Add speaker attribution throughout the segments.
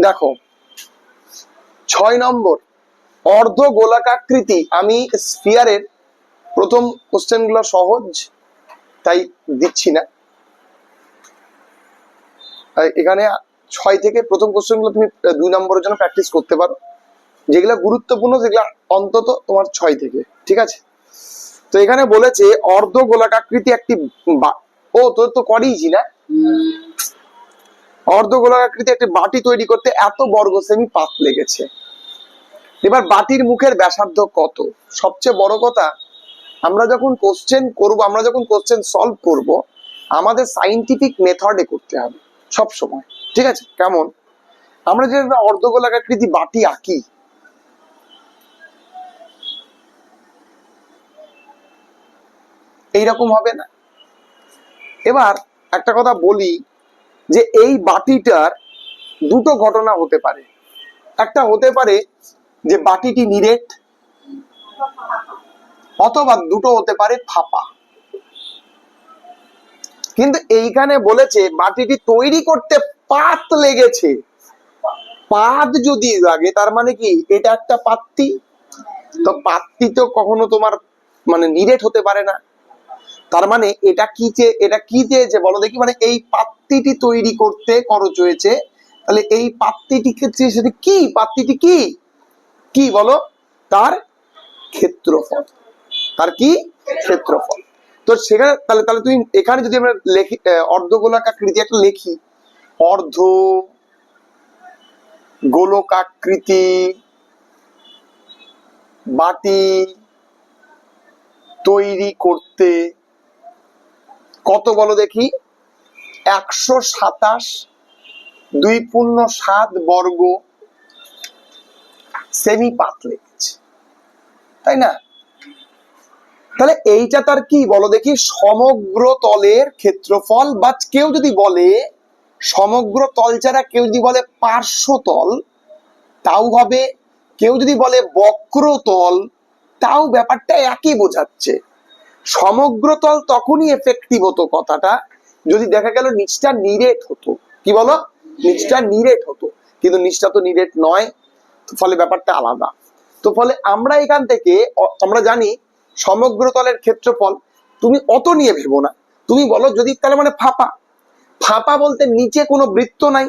Speaker 1: দেখো, ছয় নম্বর, অর্ধ গোলাকাকৃতি। আমি স্পিয়ারের প্রথম কোশ্চেনগুলো সহজ, তাই দিচ্ছি না। এখানে ছয় থেকে প্রথম কোশ্চেনগুলো তুমি দুই নম্বরের জন্য প্র্যাকটিস করতে পারো। যেগুলো গুরুত্বপূর্ণ, সেগুলো অন্তত তোমার ছয় থেকে, ঠিক আছে? তো এখানে বলেছে, অর্ধ গোলাকাকৃতি একটি বা- ও তোর তো করিয়েছি না। অর্ধ গোলাকৃতি একটি বাটি তৈরি করতে এত বর্গ সেমি পাত লেগেছে। এবার বাটির মুখের ব্যাসার্ধ কত? সবচেয়ে বড় কথা, আমরা যখন কোশ্চেন করব, আমরা যখন কোশ্চেন সলভ করব, আমাদের সাইন্টিফিক মেথডে করতে হবে, সব সময়। ঠিক আছে? কেমন? আমরা যে একটা অর্ধ গোলাকৃতি বাটি আঁকি, এইরকম হবে না। এবার একটা কথা বলি যে এই বাটিটার দুটো ঘটনা হতে পারে। একটা হতে পারে যে বাটিটি নিরেট, অথবা দুটো হতে পারে ফাঁপা। কিন্তু এইখানে বলেছে বাটিটি তৈরি করতে পাত লেগেছে। পাত যদি লাগে, তার মানে কি, এটা একটা পাত্তি? তো পাত্তি তো কখনো তোমার মানে নিরেট হতে পারে না। তার মানে এটা কি চেয়ে এটা কি চেয়েছে বলো দেখি মানে এই পাত্তিটি তৈরি করতে খরচ হয়েছে, তাহলে এই পাত্তিটি ক্ষেত্রে সেটা কি? পাত্তিটি কি? কি বলো? তার ক্ষেত্রফল। তার কি? ক্ষেত্রফল। তো সেখানে, তাহলে তাহলে তুমি এখানে যদি আমরা লেখি অর্ধগোলাকাকৃতি একটা লেখি। অর্ধ গোলকাকৃতি, বাটি তৈরি করতে কত বলো দেখি? একশো সাতাশ, দুই পূর্ণ সাত বর্গ সেমি পাত লেগেছে। তাই না? তাহলে এইটা তার কি বলো দেখি? সমগ্র তলের ক্ষেত্রফল, বা কেউ যদি বলে, সমগ্র তল ছাড়া কেউ যদি বলে পার্শ্বতল তাও হবে। কেউ যদি বলে বক্রতল, তাও ব্যাপারটা একই বোঝাচ্ছে। সমগ্র তল তখনই এফেক্টিভ হতো কথাটা। যদি দেখা গেল নিচটা নিরেট হতো। কি বলো? নিচটা নিরেট হতো। কিন্তু নিচটা তো নিরেট নয় ফলে ব্যাপারটা আলাদা। তো ফলে আমরা এখান থেকে আমরা জানি সমগ্র তলের ক্ষেত্রফল, তুমি অত নিয়ে ভেবো না। তুমি বলো যদি তাহলে মানে ফাঁপা। ফাঁপা বলতে নিচে কোনো বৃত্ত নাই।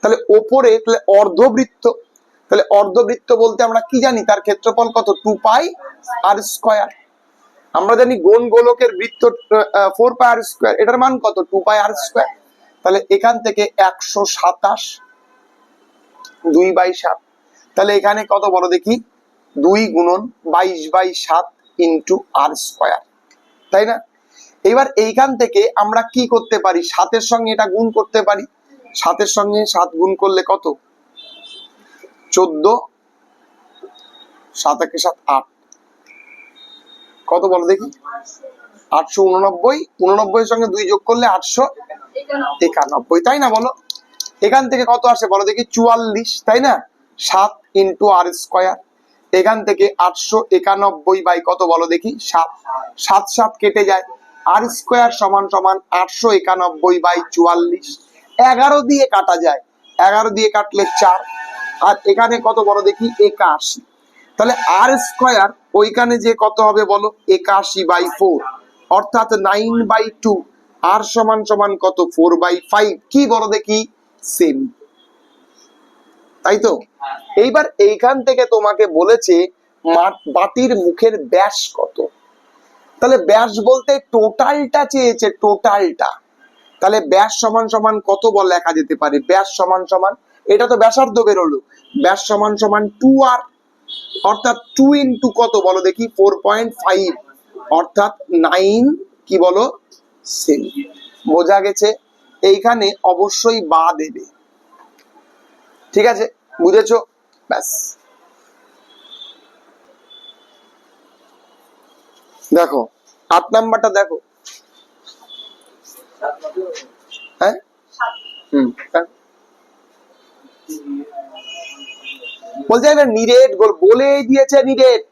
Speaker 1: তাহলে ওপরে তাহলে অর্ধবৃত্ত। তাহলে অর্ধবৃত্ত বলতে আমরা কি জানি? তার ক্ষেত্রফল কত? টু পাই আর স্কোয়ার আমরা জানি গোল গোলকের বৃত্ত ফোর পাই আর স্কোয়ার এটার মান কত? টু পাই আর স্কোয়ার তাহলে এখান থেকে একশো সাতাশ, দুই বাই সাত। তাহলে এখানে কত বড় দেখি? দুই গুণন বাইশ বাই সাত ইন্টু আর স্কোয়ার তাই না? এবার এইখান থেকে আমরা কি করতে পারি? সাতের সঙ্গে এটা গুণ করতে পারি। সাতের সঙ্গে সাত গুণ করলে কত? চোদ্দ, সাত একে সাত আট। কত বলো দেখি? আটশো উননব্বই। উননব্বই সঙ্গে দুই যোগ করলে আটশো একানব্বই, তাই না বলো? এখান থেকে কত আসে বলো দেখি? চুয়াল্লিশ, তাই না? সাত ইন্টু আর স্কোয়ার। এখান থেকে আটশো একানব্বই বাই কত বলো দেখি? সাত। সাত সাত কেটে যায়। আর স্কোয়ার সমান সমান আটশো একানব্বই বাই চুয়াল্লিশ। এগারো দিয়ে কাটা যায়। এগারো দিয়ে কাটলে চার। আর এখানে কত বড় দেখি? একাশি। তাহলে আর স্কোয়ার ওইখানে যে কত হবে বলো? একাশি বাই ফোর অর্থাৎ নাইন বাই টু আর সমান সমান কত? ফোর বাই ফাইভ কি বলো দেখি? সেম তাই তো? এইবার এইখান থেকে তোমাকে বলেছে বাটির মুখের ব্যাস কত? তাহলে ব্যাস বলতে টোটালটা চেয়েছে টোটালটা তাহলে ব্যাস সমান সমান কত বল লেখা যেতে পারে? ব্যাস সমান সমান এটা তো ব্যাসার্ধ বেরোলো। ব্যাস সমান সমান টু আর অর্থাৎ টু ইন্টু কত বলো দেখি? ফোর পয়েন্ট ফাইভ অর্থাৎ নাইন কি বলো? সেমি বোঝা গেছে? এইখানে অবশ্যই বা দেবে। ঠিক আছে? বুঝেছ? ব্যাস। দেখো আট নাম্বারটা দেখো। হ্যাঁ? হুম দেখো। বলছে এটা নিরেট গোল দিয়েছে নিরেট।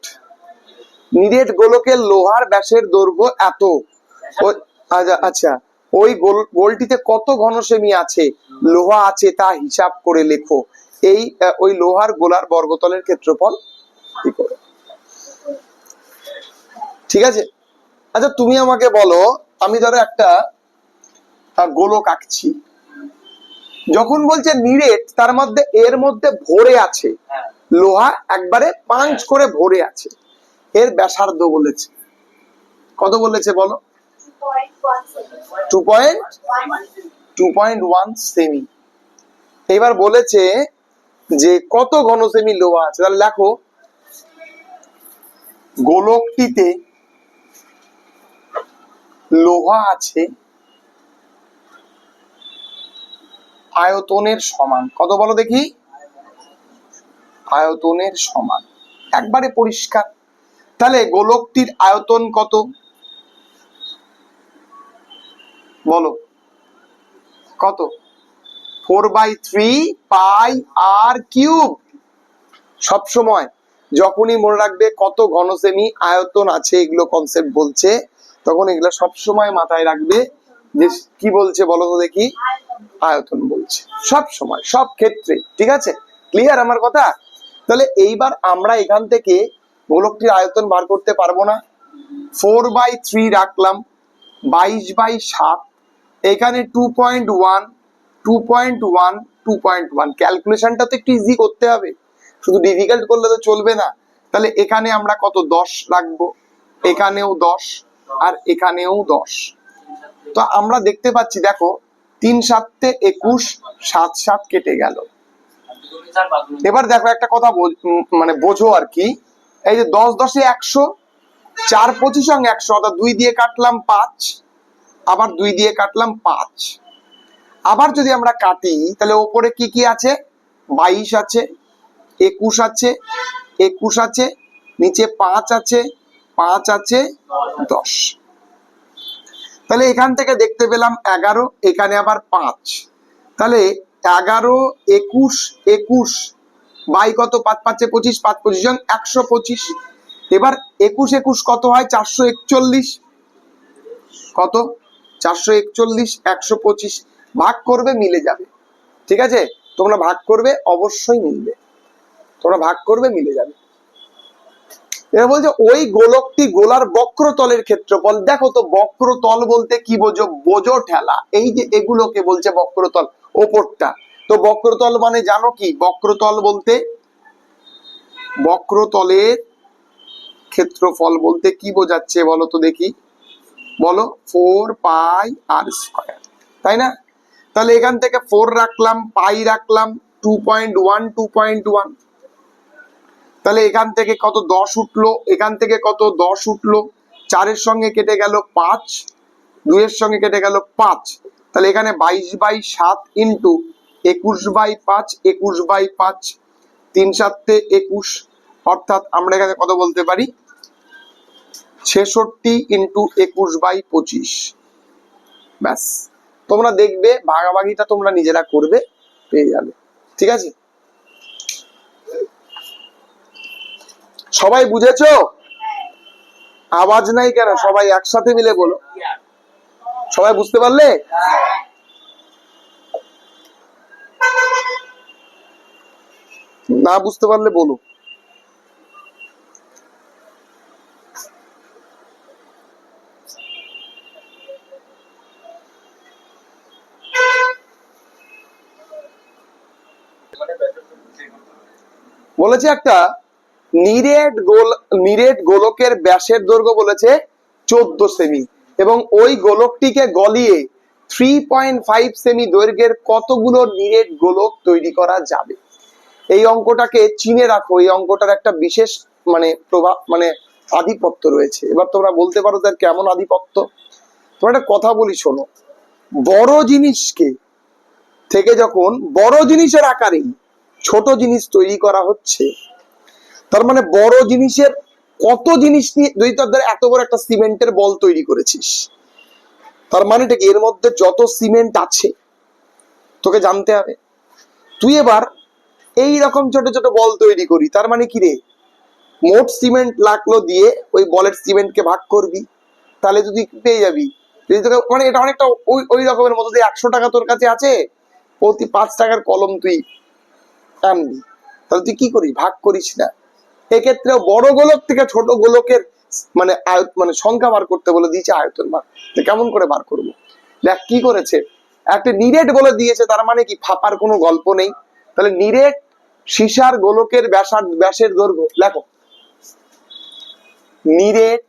Speaker 1: নিরেট গোলকের লোহার ব্যাসের দৈর্ঘ্য এত। আচ্ছা আচ্ছা। ওই গোল, গোলটিতে কত ঘন সেমি আছে? লোহা আছে তা হিসাব করে লেখো। এই ওই লোহার গোলার বর্গতলের ক্ষেত্রফল ঠিক আছে? আচ্ছা তুমি আমাকে বলো, আমি ধরো একটা গোলক আঁকছি। যখন বলছে নিরেট তার মধ্যে এর মধ্যে ভরে আছে। লোহা একবারে পাঞ্চ করে ভরে আছে। এর ব্যাসার্ধ বলেছে। কত বলেছে বলো? Two point two point one semi এবার বলেছে যে কত ঘন সেমি লোহা আছে। তাহলে দেখো গোলকটিতে লোহা আছে আয়তনের সমান। কত বলো দেখি? আয়তনের সমান। একবারে পরিষ্কার। তাহলে গোলকটির আয়তন কত? বলো। কত? Four by three pi r cube. সবসময় যখনই মনে রাখবে কত ঘন সেমি আয়তন আছে, এগুলো কনসেপ্ট বলছে, তখন এগুলো সবসময় মাথায় রাখবে যে কি বলছে বলো তো দেখি। আয়তন বলছে। সব সময়, সব ক্ষেত্রে, ঠিক আছে? ক্লিয়ার আমার কথা? তাহলে এইবার আমরা এখান থেকে গোলকটির আয়তন বার করতে পারব না। ফোর বাই থ্রি রাখলাম, বাইশ বাই সাত, এখানে two point one two point one two point one ক্যালকুলেশনটা তো একটু ইজি করতে হবে। শুধু ডিফিকাল্ট করলে তো চলবে না। তাহলে এখানে আমরা কত? দশ রাখব। এখানেও দশ আর এখানেও দশ। তো আমরা দেখতে পাচ্ছি, দেখো তিন সাতে একুশ, সাত সাত কেটে গেল। এবার দেখো একটা কথা মানে বোঝো আর কি। এই যে দশ দশে একশো, চার পঁচিশ সঙ্গে একশো, অর্থাৎ দুই দিয়ে কাটলাম পাঁচ, আবার দুই দিয়ে কাটলাম পাঁচ। আবার যদি আমরা কাটি, তাহলে ওপরে কি কি আছে? বাইশ আছে, একুশ আছে একুশ আছে, নিচে পাঁচ আছে পাঁচ আছে, দশ। তাহলে এখান থেকে দেখতে পেলাম এগারো, এখানে আবার পাঁচ। তাহলে এগারো, একুশ একুশ, বাই কত? পাঁচ, পাঁচে পঁচিশ, পাঁচ, পঁচিশ জন একশো পঁচিশ। এবার একুশ একুশ কত হয়? চারশো একচল্লিশ। কত? চারশো একচল্লিশ, একশো পঁচিশ। ভাগ করবে, মিলে যাবে। ঠিক আছে? তোমরা ভাগ করবে, অবশ্যই মিলবে। তোমরা ভাগ করবে, মিলে যাবে। এবার বলছে, ওই গোলকটি গোলার বক্রতলের ক্ষেত্রফল। দেখো তো, বক্রতল বলতে কি বোঝো? বোঝো ঠেলা। এই যে এগুলোকে বলছে বক্রতল, ওপরটা। তো বক্রতল মানে জানো কি? বক্রতল বলতে, বক্রতলের ক্ষেত্রফল বলতে কি বোঝাচ্ছে বলো তো দেখি? বলো, ফোর পাই আর স্কয়ার। তাই না? তাহলে এখান থেকে ফোর রাখলাম, পাই রাখলাম, two point one, two point one. তাহলে এখান থেকে কত দশ উঠল? এখান থেকে কত দশ উঠল? চারের সঙ্গে কেটে গেল পাঁচ, দুইয়ের সঙ্গে কেটে গেল পাঁচ। তাহলে এখানে বাইশ বাই সাত ইন্টু একুশ বাই পাঁচ, একুশ বাই পাঁচ, তিন সাতে একুশ। অর্থাৎ আমরা এখানে কত বলতে পারি? ছেষট্টি ইন্টু একুশ বাই পঁচিশ। ব্যাস। তোমরা দেখবে, ভাগাভাগিটা তোমরা নিজেরা করবে, পেয়ে যাবে। ঠিক আছে? সবাই বুঝেছ? আওয়াজ নাই কেন? সবাই একসাথে মিলে বলো। সবাই বুঝতে পারলে? না বুঝতে পারলে বলো। বলেছে একটা নিরেট গোল, নিরেট গোলকের ব্যাসের দৈর্ঘ্য বলেছে চোদ্দ সেমি। এবং ওই গোলকটিকে গলিয়ে থ্রি পয়েন্ট ফাইভ সেমি দৈর্ঘ্যের কতগুলো নিরেট গোলক তৈরি করা যাবে? এই অঙ্কটাকে চিনে রাখো, এই অঙ্কটার একটা বিশেষ মানে প্রভাব মানে আধিপত্য রয়েছে। এবার তোমরা বলতে পারো তার কেমন আধিপত্য। তোমরা একটা কথা বলি শোনো। বড় জিনিসকে থেকে যখন বড় জিনিসের আকারেই ছোট জিনিস তৈরি করা হচ্ছে তার মানে বড় জিনিসের কত জিনিস নিয়ে তুই তোর ধর এত বড় একটা সিমেন্টের বল তৈরি করেছিস, তার মানেটা কি? এর মধ্যে যত সিমেন্ট আছে, তোকে জানতে হবে। তুই এবার এই রকম ছোট ছোট বল তৈরি করি, তার মানে কি রে? মোট সিমেন্ট লাগল দিয়ে ওই বলের সিমেন্টকে ভাগ করবি, তাহলে তুই পেয়ে যাবি। যদি তোকে মানে এটা অনেকটা ওই ওই রকমের মতো, যে একশো টাকা তোর কাছে আছে, প্রতি পাঁচ টাকার কলম তুই আনবি। তাহলে তুই কি করিস? ভাগ করিস না। এক্ষেত্রে বড় গোলক থেকে ছোট গোলকের মানে আয়ত মানে সংখ্যা বার করতে বলে দিয়েছে আয়তন বার। কেমন করে বার করব? দেখ, কি করেছে? একটা নিরেট বলে দিয়েছে, তার মানে কি? ফাপার কোনো গল্প নেই। তাহলে নিরেট সীসার গোলকের ব্যাসার ব্যাসের দৈর্ঘ্য লেখো নিরেট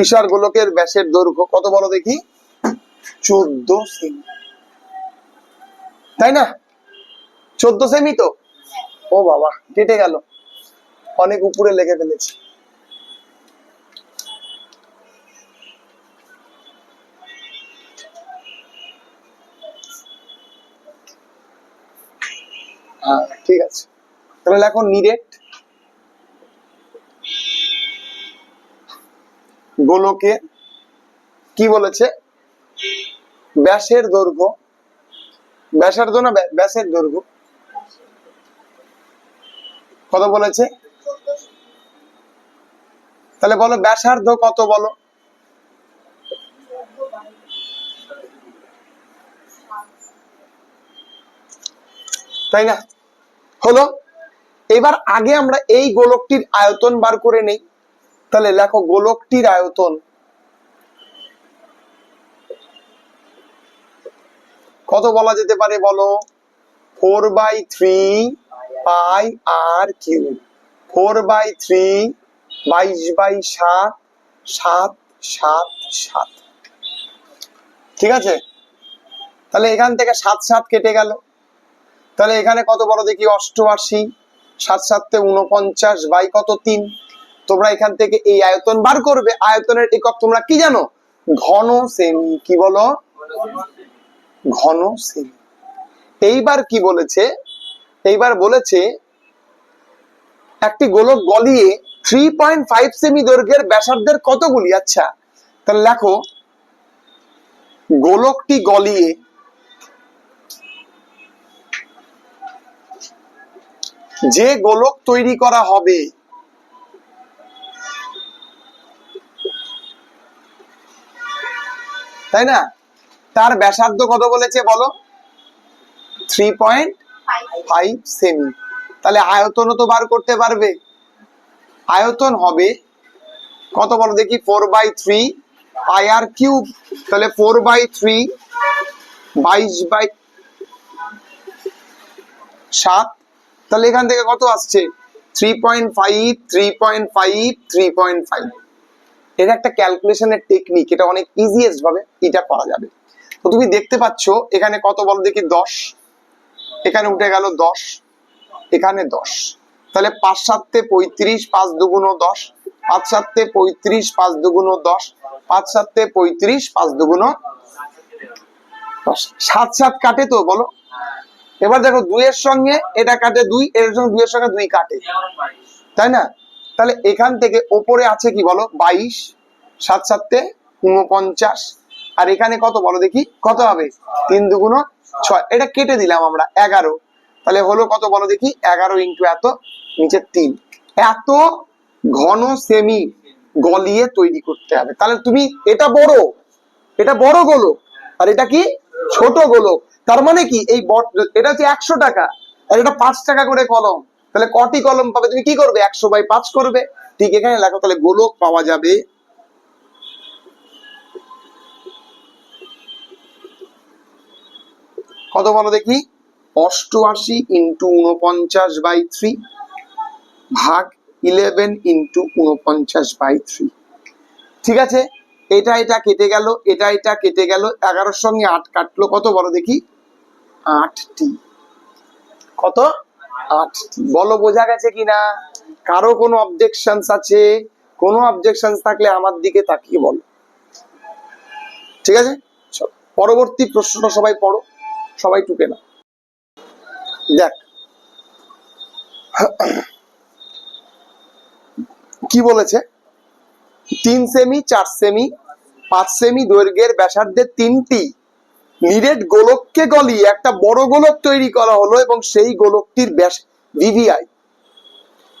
Speaker 1: সীসার গোলকের ব্যাসের দৈর্ঘ্য কত বলো দেখি? চোদ্দ সেমি। তাই না? চোদ্দ সেমি তো? ও বাবা, কেটে গেল। অনেক উপরে লেগে ফেলেছি। ঠিক আছে। তাহলে এখন নিরেট গোলকে কি বলেছে? ব্যাসের দৈর্ঘ্য। ব্যাসার্ধ না ব্যাসের দৈর্ঘ্য। কত বলেছে? তাহলে বলো, ব্যাসার্ধ কত বলো? তাই না? হলো, এবার আগে আমরা এই গোলকটির আয়তন বার করে নেই। তাহলে লেখো গোলকটির আয়তন। কত বলা যেতে পারে বলো? Four by three pi r cube four by three বাইশ বাই সাত সাত সাত সাত। ঠিক আছে? তাহলে এখান থেকে সাত সাত কেটে গেল। তাহলে এখানে কত বড় দেখি? অষ্টআশি। সাত সাতে উনপঞ্চাশ বাই কত? তিন। তোমরা এখান থেকে এই আয়তন বার করবে, আয়তনের একক তোমরা কি জানো? ঘন সেমি কি বলো? ঘন সেমি এইবার কি বলেছে? এইবার বলেছে, একটি গোলক গলিয়ে থ্রি পয়েন্ট ফাইভ সেমি দৈর্ঘ্যের ব্যাসার্ধের কতগুলি? আচ্ছা তাহলে লেখো। গোলকটি গলিয়ে যে গোলক তৈরি করা হবে তাই না? তার ব্যাসার্ধ কত বলেছে বলো? থ্রি পয়েন্ট ফাইভ সেমি তাহলে আয়তনও তো বার করতে পারবে। আয়তন হবে কত বলো দেখি? Four by three pi r cube তাহলে ফোর বাই থ্রি বাইশ বাই সাত। তাহলে এখান থেকে কত আসছে? Three point five three point five three point five এটা একটা ক্যালকুলেশনের টেকনিক এটা অনেক ইজিয়েস্ট ভাবে এটা করা যাবে। তো তুমি দেখতে পাচ্ছ, এখানে কত বলো দেখি? দশ। এখানে উঠে গেল দশ। এখানে দশ। তাহলে পাঁচ সাতে পঁয়ত্রিশ, পাঁচ দুগুণ দশ। পাঁচ সাতে পঁয়ত্রিশ, পাঁচ দুগুণ দশ। পাঁচ সাতে পঁয়ত্রিশ, পাঁচ দুগুণ দশ। সাত সাত কাটে তো, বলো? এবার দেখো, দুইয়ের সঙ্গে এটা কাটে দুই, এর সঙ্গে দুইয়ের সঙ্গে দুই কাটে। তাই না? তাহলে এখান থেকে ওপরে আছে কি বলো? বাইশ, সাত সাতে উনপঞ্চাশ আর এখানে কত বলো দেখি? কত হবে? তিন দুগুণ ছয়। এটা কেটে দিলাম আমরা, এগারো। তাহলে হলো কত বলো দেখি? এগারো ইন্টু এত, নিচে তিন। এত ঘন সেমি গলিয়ে তৈরি করতে হবে। তাহলে তুমি এটা বড় এটা বড় গোলক, আর এটা কি? ছোট গোলক। তার মানে কি? এই এটা হচ্ছে একশো টাকা, আর এটা পাঁচ টাকা করে কলম। তাহলে কটি কলম পাবে? তুমি কি করবে? একশো বাই পাঁচ করবে। ঠিক এখানে লেখো, তাহলে গোলক পাওয়া যাবে কত বলো দেখি? অষ্টআশি ইন্টু উনপঞ্চাশ বাই থ্রি ভাগ ইলেভেন ইন্টু উনপঞ্চাশ বাই থ্রি। ঠিক আছে? এটা এটা কেটে গেল, এটা এটা কেটে গেল, এগারোর সঙ্গে আট কাটলো, কত বলো দেখি? আটটি। কত? বলো, বোঝা গেছে কিনা? কারও কোনো অবজেকশনস আছে? কোনো অবজেকশনস থাকলে আমার দিকে তাকিয়ে বলো। ঠিক আছে? পরবর্তী প্রশ্নটা সবাই পড়ো, সবাই টুকে না দেখ, কি বলেছে? তিন সেমি চার সেমি পাঁচ সেমি দৈর্ঘ্যের ব্যাসার্ধের তিনটি নিরেট গোলককে গলিয়ে একটা বড় গোলক তৈরি করা হলো এবং সেই গোলকটির ব্যাস ভিভিআই।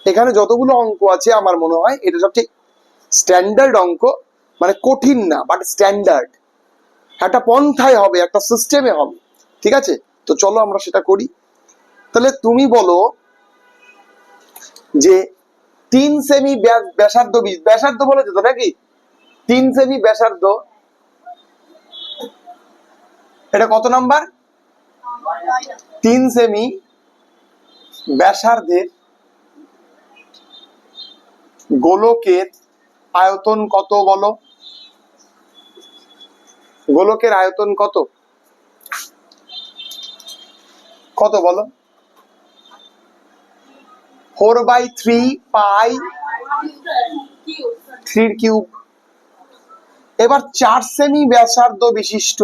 Speaker 1: এখানে যতগুলো অঙ্ক আছে আমার মনে হয়, এটা সবচেয়ে স্ট্যান্ডার্ড অঙ্ক মানে কঠিন না বাট স্ট্যান্ডার্ড। একটা পন্থায় হবে, একটা সিস্টেমে হবে, ঠিক আছে? তো চলো আমরা সেটা করি। তাহলে তুমি বলো যে তিন সেমি ব্যাস- ব্যাসার্ধ ব্যাসার্ধ বলেছে তো নাকি? তিন সেমি ব্যাসার্ধ এটা কত নাম্বার? তিন সেমি ব্যাসার্ধের গোলকের আয়তন কত বলো? গোলকের আয়তন কত? কত বলো? ফোর বাই থ্রি পাই থ্রির কিউব। এবার চার সেমি ব্যাসার্ধ বিশিষ্ট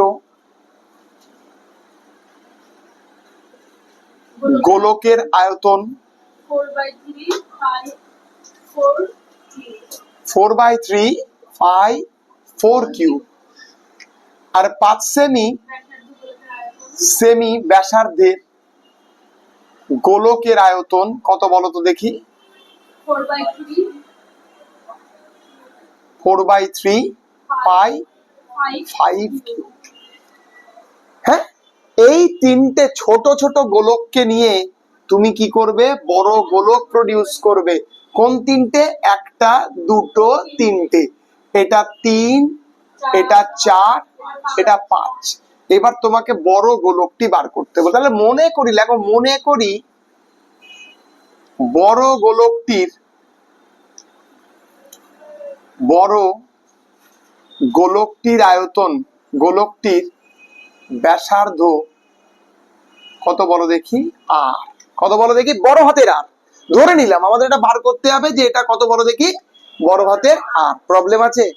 Speaker 1: গোলকের আয়তন. Four by three pi four cube আর পাঁচ সেমি সেমি ব্যাসার্ধের গোলকের আয়তন কত বলো তো দেখি four by three pi five হ্যাঁ এই তিনটে ছোট ছোট গোলককে নিয়ে তুমি কি করবে? বড় গোলক প্রডিউস করবে। কোন তিনটে? একটা, দুটো, তিনটে। এটা তিন, এটা চার, এটা পাঁচ। এবার তোমাকে বড় গোলকটি বার করতে হবে। তাহলে মনে করি দেখো মনে করি বড় গোলকটির বড় গোলকটির আয়তন, গোলকটির ব্যাসার্ধ কত বড় দেখি? আর। কত বড় দেখি? বড় হাতের আর। ধরে নিলাম আমাদের এটা বার করতে হবে যে এটা কত বড় দেখি? বড় হাতের আর। প্রবলেম আছে?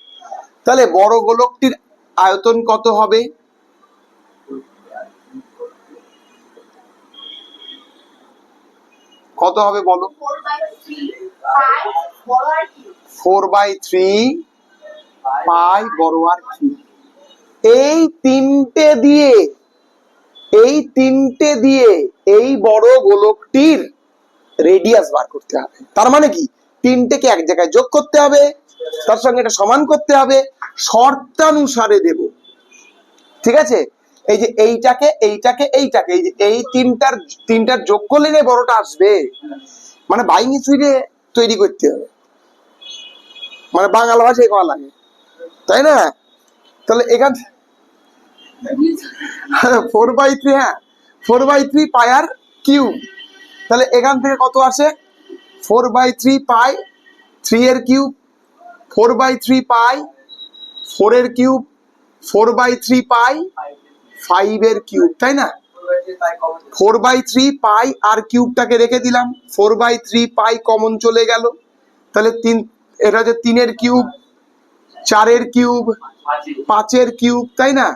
Speaker 1: তাহলে বড় গোলকটির আয়তন কত হবে? কত হবে বলো? ফোর বাই থ্রি পাই বড় আর কি এই তিনটে দিয়ে, এই তিনটে দিয়ে এই বড় গোলকটির রেডিয়াস বার করতে হবে। তার মানে কি? তিনটেকে এক জায়গায় যোগ করতে হবে, তার সঙ্গে এটা সমান করতে হবে, শর্তানুসারে দেব। ঠিক আছে? এই যে এইটাকে এইটাকে এইটাকে, এই যে এই তিনটার তিনটার যোগ করলে না বড়টা আসবে। মানে বাইনি সুইডে তৈরি করতে হবে। মানে বাংলা ভাষায় করা লাগে। তাই না? তাহলে এখান ফোর বাই থ্রি হ্যাঁ? ফোর বাই থ্রি পায়ার কিউব তাহলে এখান থেকে কত আসে? Four by three pi three এর cube four by three pi four এর cube four by three pi five এর কিউব তাই না? Four by three pi r কিউবটাকে রেখে দিলাম। Four by three pi common চলে গেল। তাহলে তিন, এটা হচ্ছে তিনের কিউব চারের কিউব পাঁচের কিউব, তাই না?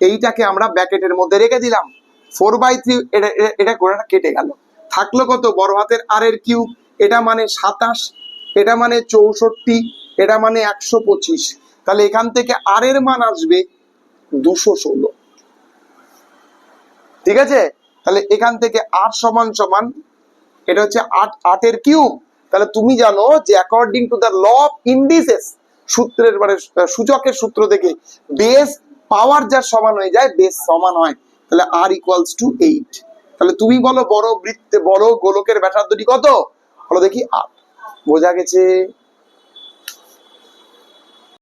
Speaker 1: এইটাকে আমরা ব্যাকেটের মধ্যে রেখে দিলাম। ফোর বাই থ্রি, এটা, এটা- কেটে গেল। থাকল কত? বড় হাতের আর এর কিউব। এটা মানে সাতাশ, এটা মানে চৌষট্টি, এটা মানে একশো পঁচিশ। তাহলে এখান থেকে আর এর মান আসবে দুশো ষোলো। ঠিক আছে? তাহলে এখান থেকে আট সমান সমান, এটা হচ্ছে আট, আটের কিউব। তাহলে তুমি জানো যে according to the law of indices সূত্রের মানে সূচকের সূত্র থেকে বেস পাওয়ার যার সমান হয়ে যায় বেস সমান হয়। তাহলে আর ইকুয়ালস টু এইট তাহলে তুমি বলো বড় বৃত্তে বড় গোলকের ব্যাসার্ধটি কত? বলো দেখি, আট। বোঝা গেছে?